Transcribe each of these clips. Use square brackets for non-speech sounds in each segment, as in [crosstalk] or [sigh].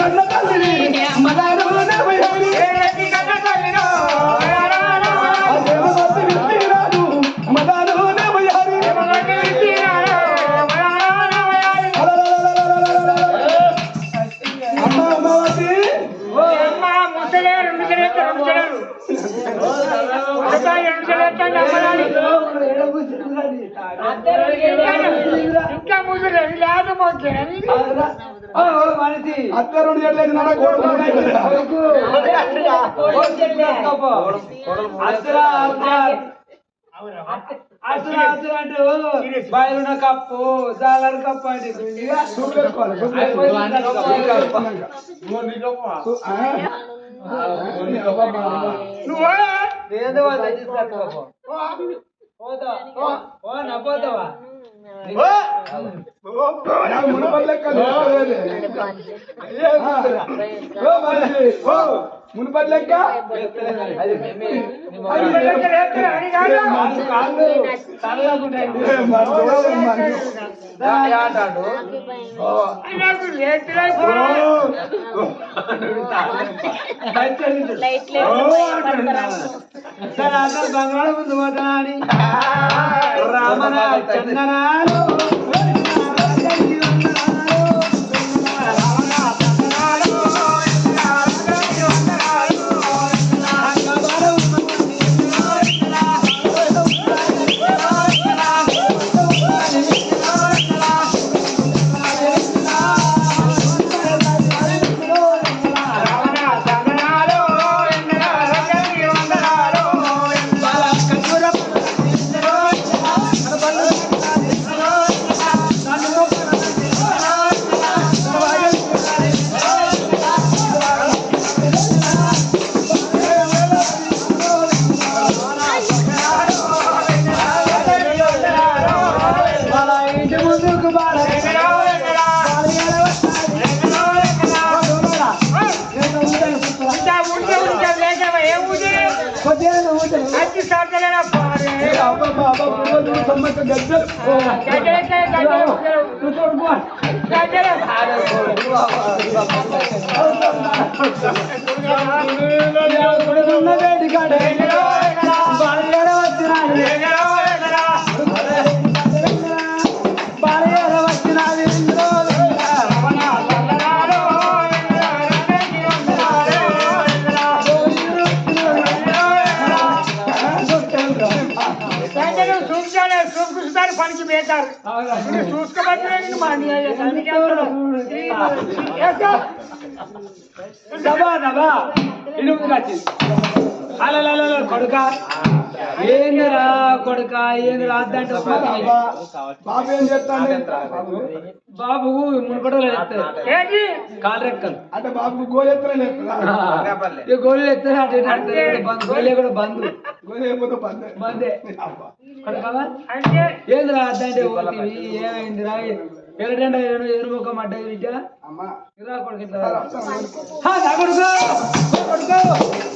കണ്ണ అత్త రెండు చెట్లేదు నాన్న కొడుకు బయలున్న కప్పు జాలర్ కప్పు అంటే ఇక చూపెట్టుకోవాలి నువ్వు ఏదో తెచ్చిస్తాను పోతా ఓ నవ్వుతావా ಮುನಬಲ್ಲಕ್ಕ మునపల్ లెక్క బంగాళ ముందు పోతానా అని రామన చందనాలు గడ్డలు చూపించాలి చూపిస్తారు పనికి పెడతారు చూసుకోబట్టి దబా దబా ఇడు వచ్చింది అలా కొడుక. ఏందిరా కొడుక? ఏంది రాద్దంటే బాబు ఏం చెప్తాను బాబు మునుపటలో కాలు రెక్కలు. అంటే బాబు గోలు ఎత్తలే ఈ గోళ్ళు ఎత్తారు? అటు గోళ్ళే కూడా బంద్. గోలు బందే. కొడుకవా అంటే ఏంది రాద్దంటే పోతుంది ఏమైందిరా? ఎరటండ ఎరు ముఖం అడ్డ బిడ్డ ఇరా కొడుకు. నా కొడుకు. కొడుకు.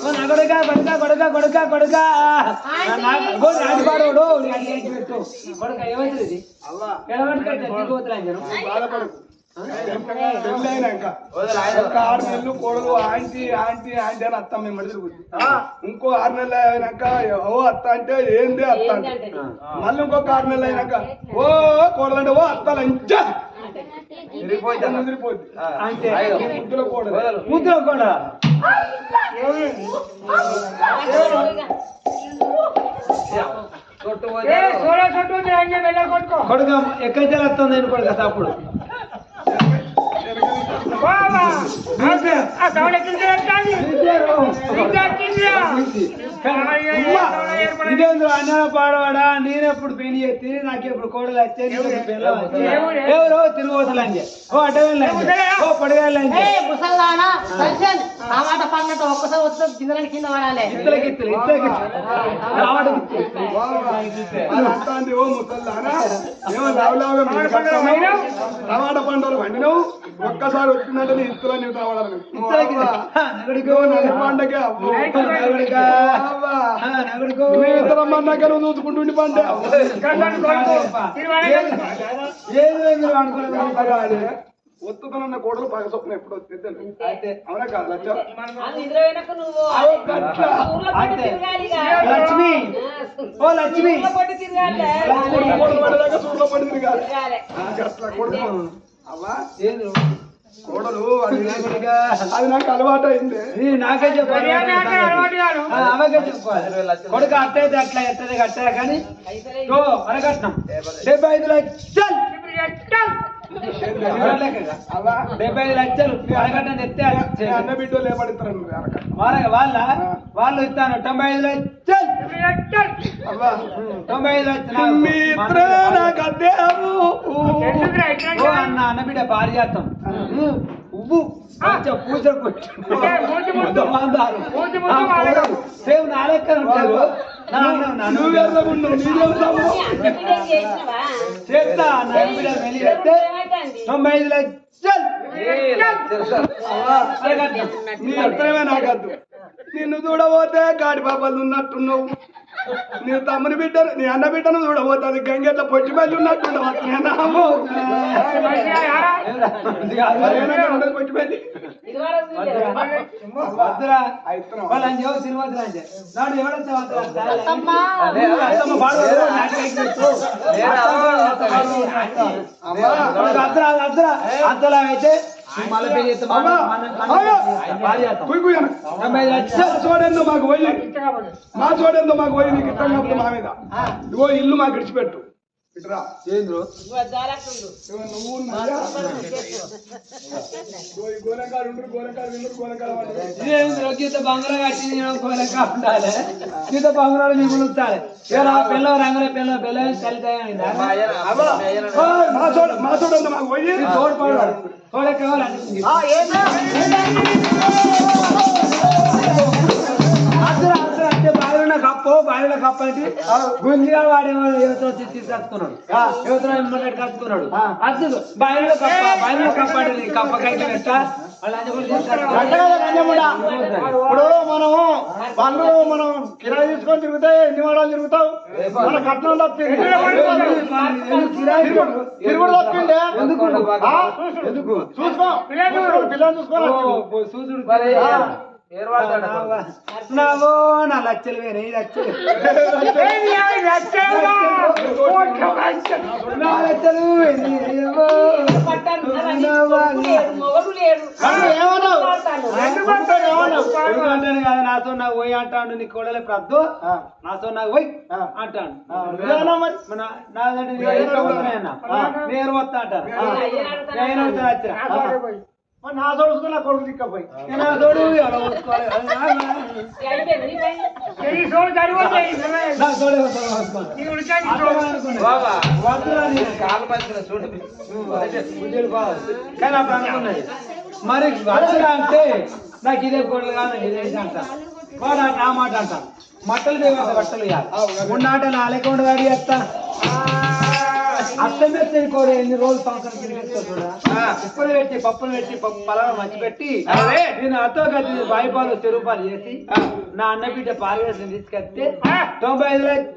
నా కొడుక కొడుక కొడుక కొడుక కొడుక. రాజుపాడు కొడుక ఏమవుతుంది ఇది? ఎడబట్టుకొని చచ్చిపోతున్నా జనం బాధపడకు. పెళ్ళైనాక ఒక ఆరు నెలలు కోడలు ఆంటీ ఆంటీ ఆంటీ అని అత్త మేము తిరుగుతుంది ఇంకో ఆరు నెలలు అయినాక ఓ అత్త అంటే ఏంది అత్త అంటే? మళ్ళీ ఇంకొక ఆరు నెలలు అయినాక ఓ కోడలు అంటే ఓ అత్త లంచ అంతే ముద్దుల కోడలు. ముద్దులో కొడుక ఎక్కడి నుంచి వస్తుంది? నేను బాబా ఇదేంద్ర అన్న పాడవాడా? నేనెప్పుడు పెళ్ళి చేస్తే నాకు ఎప్పుడు కోడలు వచ్చే ఎవరు? తిరుగుతలంజే ఓ అడ్డవేళ్ళంజే ఓ దర్శన్ టమాటా పండ్లతో ఒక్కసారి వస్తే గింజలని కింద పడాలి ఇత్తలు ఓ ముసల్లానా ఏమో. టమాటా ఒక్కసారి వచ్చిందంటే నీ ఇస్తులు నీవు తావడాలి నగడికో పండగ నగడికా నగడికో ఇతర పండగ నువ్వు చూసుకుంటుండి కొడుకో. తిరుమల ఏది అనుకున్నాను ఒత్తుతున్న కోడలు పగ స్వప్నం ఎప్పుడు వస్తుంది అవునా కాదు. లక్ష్మి. ఓ లక్ష్మి. తిరగాలి. కోడలు అవ్వా ఏంది? అది అది నాకు అలవాటు అయింది నాకే చెప్పాలి. అవకే చెప్పాలి. కొడుకు అట్టయితే అట్లా ఎట్టది కట్టారు కానీ. ఓ అరగట్నం. డెబ్బై ఐదు లక్షలు. డెబ్బై ఐదు లక్షలు తెస్తే మీ అన్న బిడ్డలు వాళ్ళ వాళ్ళ వాళ్ళు ఇస్తాను. తొంభై ఐదు లక్షలు. తొంభై ఐదు అన్న అన్న బిడ్డ ఉవ్వు మా లెక్క. సేమ్ నా లెక్క ఉంటారు. నువ్వు చేస్తా నా బిడ్డ వెళ్ళి చెప్తే తొంభై ఐదు లక్షలు. నీ నాకద్దు నిన్ను చూడబోతే గాడి బాబాలు ఉన్నట్టున్నావు. నీ తమ్ముని బిడ్డను నీ అన్న బిడ్డను చూడబోతే అది గంగెట్ల పొట్టి మళ్ళీ ఉన్నట్టున్నావు? పొట్టి మళ్ళీ సినిమా రాజే నాడు ఎవడొచ్చా అత్తమ్మా. అద్దరా అద్దలా అయితే మళ్ళీ పెళ్ళి చేస్తాం. మా మాకు పోయి మా చూడేందో మాకు పోయి నీకు ఇష్టం కాకపోతే మా మీద ఇదిగో ఇల్లు మాకు ఇడిచిపెట్టు ఇటురా. ఏంద్రు? నువ్వు గోరంకాడు ఉండ్రు, గోరంకాడు విండ్రు, గోరంకాడు వండ్రు. ఇదేంద్రు గీత బంగారం కట్టి నేను కోరక ఉండాలి. గీత బంగారాలు నీకు ఉంచాలి ఇలా పిల్ల రంగుల పిల్ల పిల్ల ఓయ్, మా చూడ మా చూడేందో మాకు పోయి తోడుపడాడు తోడే కావాలండి బావిలో కప్పు బావిలో కప్పు అంటే గుంజిగా వాడేమో యువత వచ్చి తీసుకొచ్చుకున్నాడు యువత ఇమ్మన్నట్టు కట్టుకున్నాడు? అద్దు బావిలో కప్ప బావిలో కప్ప అంటే నీ కప్ప కైకి పెట్ట వాళ్ళు అన్ని కూడా తీసుకొచ్చుకున్నాడు. ఇప్పుడు మనం పనులు మనం కిరాయి తీసుకొని తిరిగితే ఎన్ని వాడాలు తిరుగుతావు? మన కట్నం తప్పింది? తిరుగుడు తప్పిండే. ఎందుకు? చూసుకో. పిల్లలు చూసుకోవాలి నావో నా వేరే కదా నాతో నాకు పోయి అంటాడు నీ కోడలే ప్రద్దు. నాతో నాకు పోయి అంటాడు. నాదంటే. నేను వస్తా అంటాను. నేను వచ్చిన [laughs] నా తోడే పోయి. నా కొడుకు దిక్కపోయి నా-. నా తోడే. నీ నీ మరి వద్దురా అంటే నాకు ఇదే గొడవలు కాదు ఇదే అంట. వాడు ఆ- ఆ మాట అంట మట్టలు దేవత బట్టలు ఇవ్వాలి ఉన్నాట నా అలెకుండా వాడి చేస్తా పెట్టి కూడా ఎన్ని రోజులు సంవత్సరం తిరిగి ఉప్పులు పెట్టి పప్పులు పెట్టి పలానా మంచి పెట్టి నేను అతో గది బాయిపాలు చెరువుపాలు చేసి నా అన్న బిడ్డ పాలు తీసుకొస్తే తొంభై ఐదు లక్షలు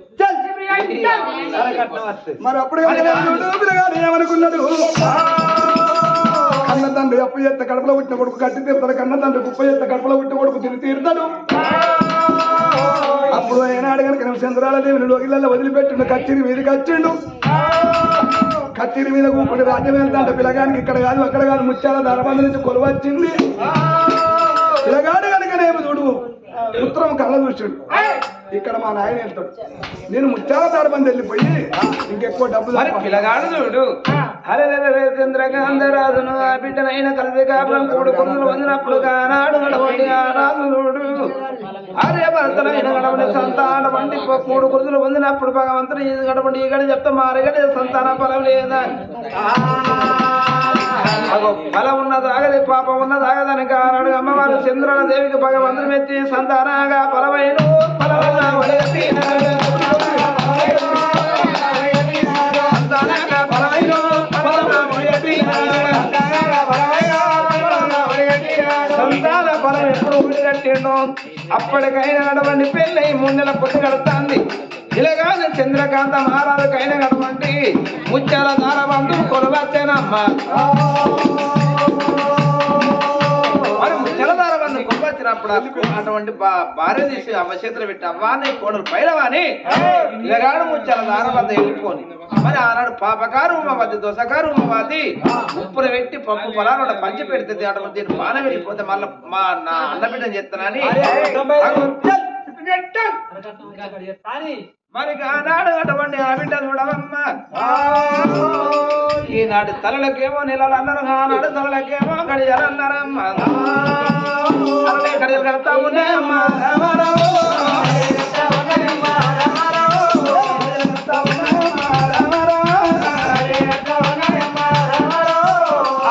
మరి అప్పుడు ఏమనుకున్నాడు? తండ్రి అప్పు చేత కడపలో పుట్టిన కొడుకు కట్టి తీరుతాడు కన్న తండ్రి కుప్ప చేత కడపలో పుట్టిన కొడుకు తిని తీరుతాడు. అప్పుడు ఏనాడు కనుక చంద్రాల దేవిని లోకిళ్ళ వదిలిపెట్టిండు కత్తిరి మీదకి వచ్చిండు. కత్తిరి మీద కూకుడి రాజ్యం వెళ్తాడు పిల్లగానికి ఇక్కడ కాదు అక్కడ కాదు. ముత్యాల ధరబంధ నుంచి కొలువచ్చింది. పిల్లగాడు కనుకనేమి చూడు. ఉత్తరం కళ్ళ చూసిండు. ఇక్కడ మా నాయన వెళ్తాడు. నేను ముత్యాల ధరబంధ వెళ్ళిపోయి ఇంకెక్కువ డబ్బులు మరి పిల్లగాడు చూడు. హరే చంద్రకాంతరాజును ఆ బిడ్డనైన కలిసి కాపురం కూడు కొనులు వందినప్పుడు కానాడు గడవండి ఆ రాజు చూడు. అరే భర్తనైన గడవండి సంతాన వండి మూడు కురుదులు పొందినప్పుడు భగవంతుని ఇది గడవండి ఈ గడి చెప్తా మారగడి సంతాన ఫలం లేదా? ఫలం ఉన్నది ఆగది పాపం ఉన్నది ఆగదని కానాడు అమ్మవారు చంద్రుల దేవికి భగవంతుని మెచ్చి సంతానగా ఫలమైన ఫలమైన అప్పటికైనా నడవండి పెళ్ళై ముందల నెలల పొద్దు గడుతుంది ఇలాగానే చంద్రకాంత మహారాజుకైనా నడవండి. ముత్యాల దారబంధు కొలవచ్చేనమ్మా ఆ- అటువంటి భార్య తీసి అవ్వ చేతులు పెట్టి అవ్వాని కోడలు పైలవాని ఇలాగాడు ముచ్చాల దారబంద వెళ్ళిపోని. మరి ఆనాడు పాపకారు ఉమ్మవతి దోసకారు ఉమ్మవతి ఉప్పులు పెట్టి పప్పు పొలాలు పంచి పెడితే అటువంటి దీన్ని బాణ వెళ్ళిపోతే మళ్ళీ మా నా అన్నబిడ్డని చెప్తానని మరి ఆనాడు అటువంటి ఆ బిడ్డ చూడవమ్మా ఈనాడు తలలకేమో నెలలు అన్నారు ఆనాడు తలలకేమో గడియలు అన్నారమ్మా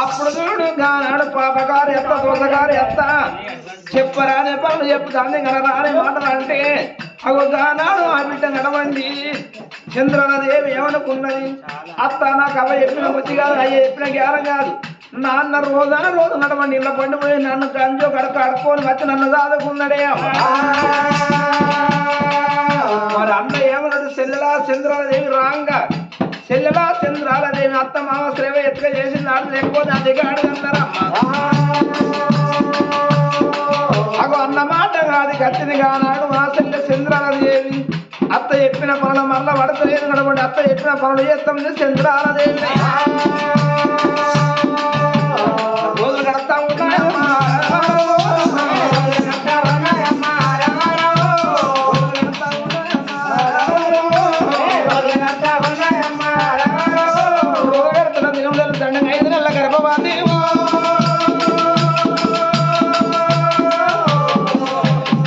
అప్పుడు చూడు గానాడు ఎత్త పనులు చెప్పుతాంది గనరాని మాటలు అంటే అగో ఆ బిడ్డ నడవండి. చంద్రనదేవి ఏమనుకున్నది? అత్త నాకు అవ చెప్పిన బుద్ధి కాదు అయ్య చెప్పిన జ్ఞానం కాదు. నాన్న రోజా రోజు నడవండి ఇళ్ళ పండు పోయి నన్ను గంజో కడక అడుక్కొని వచ్చి నన్ను దాదుకున్నాడే మరి అన్న ఏమన్నాడు చెల్లెలా చంద్రాలదేవి రాంగా. చెల్లెలా చంద్రాలదేవి అత్త మామ శ్రేవ ఎత్తుగా చేసింది ఆడు లేకపోతే అది అడుగన్నారమ్మా అగో అన్న మాట కాదు గట్టిది కానాడు మా చెల్లె చంద్రాలదేవి అత్త చెప్పిన పనులు మరల పడతలేదు నడవండి అత్త చెప్పిన పనులు చేస్తాం చంద్రాలదేవి రోజులు ఐదు నెలల గర్భవతి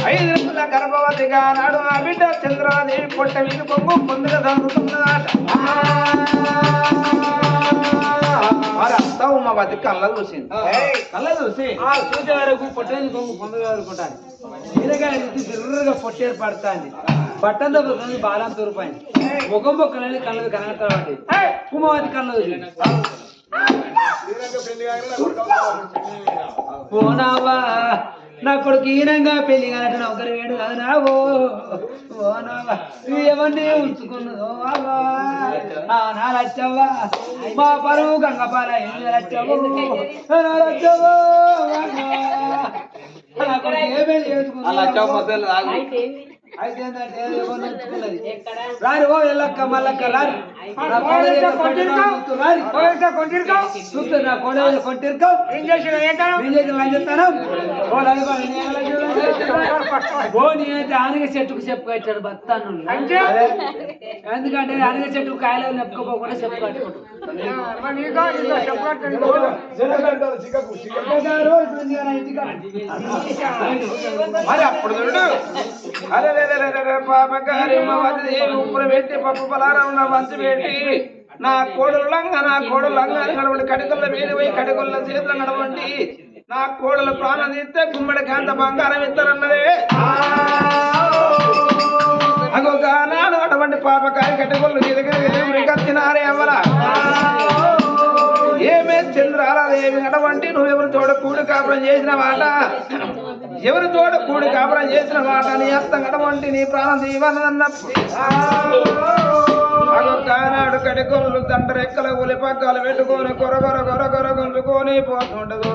ఐదు నెలల నాడు ఆ బిడ్డ చంద్రాదేవి పొట్ట మీద పొంగు పొందుగా దాని కళ్ళ చూసింది కళ్ళ చూసి చూసే వరకు పొట్టేది కొంగు పొందగా అనుకుంటాను బీరకాయ రుచి బిర్రగా పొట్టేరు పడుతుంది బట్టంతో పోతుంది బాలం తూరుపోయింది. ముఖం బొక్కలని కళ్ళకు కనబడతాడు కుమావతి కళ్ళు చూసింది. పోనావా నా కొడుకు ఈనంగా పెళ్ళి కానట్టు ఒకరు వేడు కాదు నావో పోనావా ఎవరిని ఉంచుకున్నదో అవ్వా. ఆ నా లచ్చవ్వా మా పరువు గంగపాల ఎన్ని లచ్చవు నా లచ్చవ్వో నా కొడుకు ఏ పెళ్ళి చేసుకున్నా అయితే రారి ఓ ఎల్లక్క మల్లక్క రారి. నా కోడలు ఏం చేసిన ఏం చేసిన చెప్తాను. ఆనగ చెట్టుకు చెప్పు కట్టాడు ఎందుకంటే ఆనగ చెట్టుకు కాయలు నెప్పుకోపోకుండా చెప్పు కట్టుకుంటాడు మరి అప్పుడు చూడు. అరే పాపకారి ఉప్పులు పెట్టి పప్పు పలారా నా పెట్టి నా కోడలు లంగ నా కోడలు లంగ నడవండి కడికొల్ల వేడి పోయి కడికొల్ల చేతులు నడవండి. నా కోడలు ప్రాణం తీస్తే గుమ్మడి కాంత బంగారం ఇస్తారన్నదే. అగో గానాడు అటువంటి పాపకాయ కట్టుకొల్లు కత్తినారే అవ్వరా ఏమే చంద్రాలదేవి అటువంటి నువ్వెవరి తోడ కూడి కాపురం చేసిన మాట? ఎవరి తోడ కూడి కాపురం చేసిన మాట? నీ అత్త అటువంటి నీ ప్రాణం దీవనన్నప్పుడు కానాడు కడికొల్లు దండ రెక్కల ఉలి పక్కలు పెట్టుకొని కొర కొర కొర కొర గుంజుకొని పోతుండదు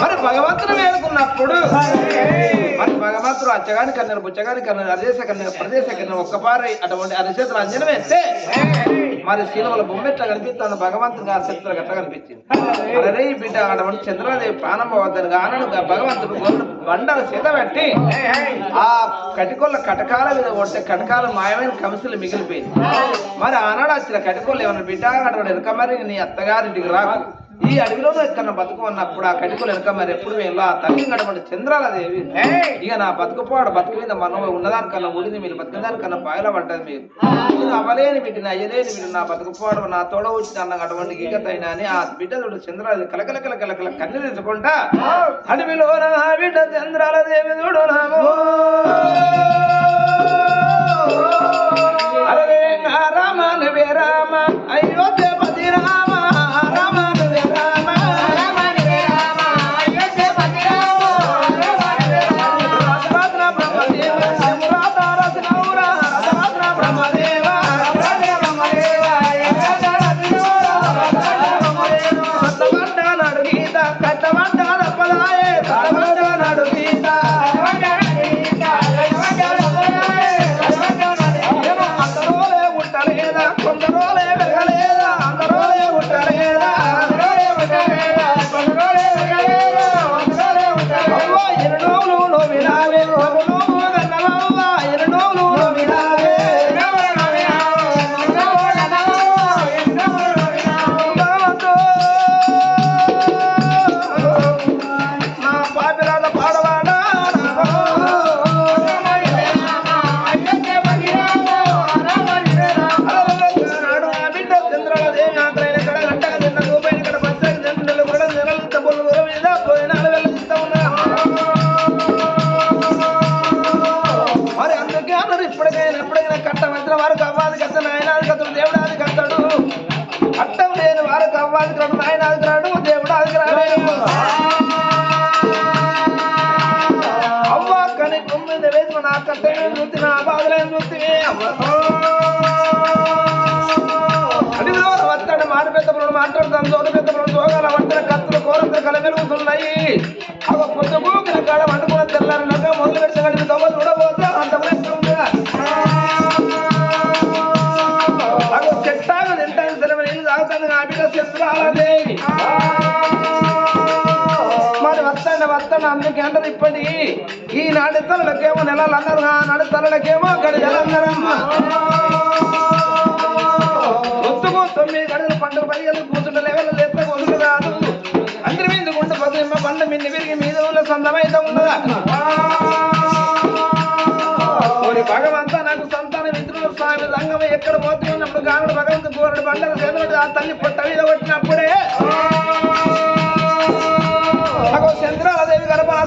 మరి భగవంతుని వేడుకున్నప్పుడు మరి భగవంతుడు అచ్చగాని కన్నెను బుచ్చగాని కన్నెను అదేశ కన్నెను ప్రదేశ కన్నెను ఒక్కపారి అటువంటి అరిచేతులు అంజనం వేస్తే మరి శీలవల బొమ్మెట్లా కనిపిస్తాను భగవంతుడు ఆ శక్తులు గట్ల కనిపించింది. అరే బిడ్డ అటువంటి చంద్రదేవి ప్రాణం వద్దని గానను భగవంతుడు గొర్రెలు బండలు చేత పెట్టి ఆ కటికొల్ల కటకాల మీద కొట్టే కటకాల మాయమైన కమిసలు మిగిలిపోయింది. మరి ఆనాడు వచ్చిన కటికొల్లు ఏమన్నా బిడ్డ అటువంటి వెనక మరి నీ అత్తగారింటికి రాకు. ఈ అడవిలో ఎక్కడ బతుకు అన్నప్పుడు ఆ కటికలు వెనక మరి ఎప్పుడు వెళ్ళా ఆ తల్లి గడపడి చంద్రాలదేవి. ఇక నా బతుకుపోవడం బతుకు మీద మనం ఉన్నదానికన్నా ఊడింది మీరు బతికదానికన్నా పాయల పడ్డది మీరు. నేను అవ్వలేని బిడ్డ అయ్యలేని బిడ్డ నా బతుకుపోవడం నా తోడ వచ్చిన అన్న అటువంటి గీకతైనా అని ఆ బిడ్డ చూడు చంద్రాల కలకల కల కలకల కన్ను తెచ్చుకుంటా అడవిలో నా బిడ్డ చంద్రాలదేవి చూడు నామో అరే రామ నువ్వే రామ అయోధ్యపతి రామ రామ. పెద్ద పురుడు మాట్లాడుతాను చోటు పెద్ద జోగాల వంటల కత్తులు కోరంత కల అవ పొద్దు కాడ వండుకున్న తెల్లారి నగ మొదలు దొంగ చూడబోతే అంత అగో చెట్టాగా తింటాను సెలవు నీళ్ళు తాగుతాను నా బిడ్డ మరి వస్తాండి వస్తాండి అందుకే అంటారు ఇప్పటి ఈ నాటి తలలకేమో నెలలు అన్నారు ఆ నాటి తలలకేమో తొమ్మిది గడలు పండుగ పదిగలు కూర్చుంటే లెవెల్ లెత్త కొడుకు రాదు అందరి మీద గుంట పదిమ్మ పంట మిన్ని విరిగి మీద ఉన్న సొంతమైతే ఉన్నదా? భగవంతా నాకు సంతానం మిత్రులు స్వామి రంగం ఎక్కడ పోతూ ఉన్నప్పుడు గానుడు భగవంతు గోరుడు బండలు చేతులు ఆ తల్లి పొట్ట మీద కొట్టినప్పుడే చంద్రాలదేవి గర్భాల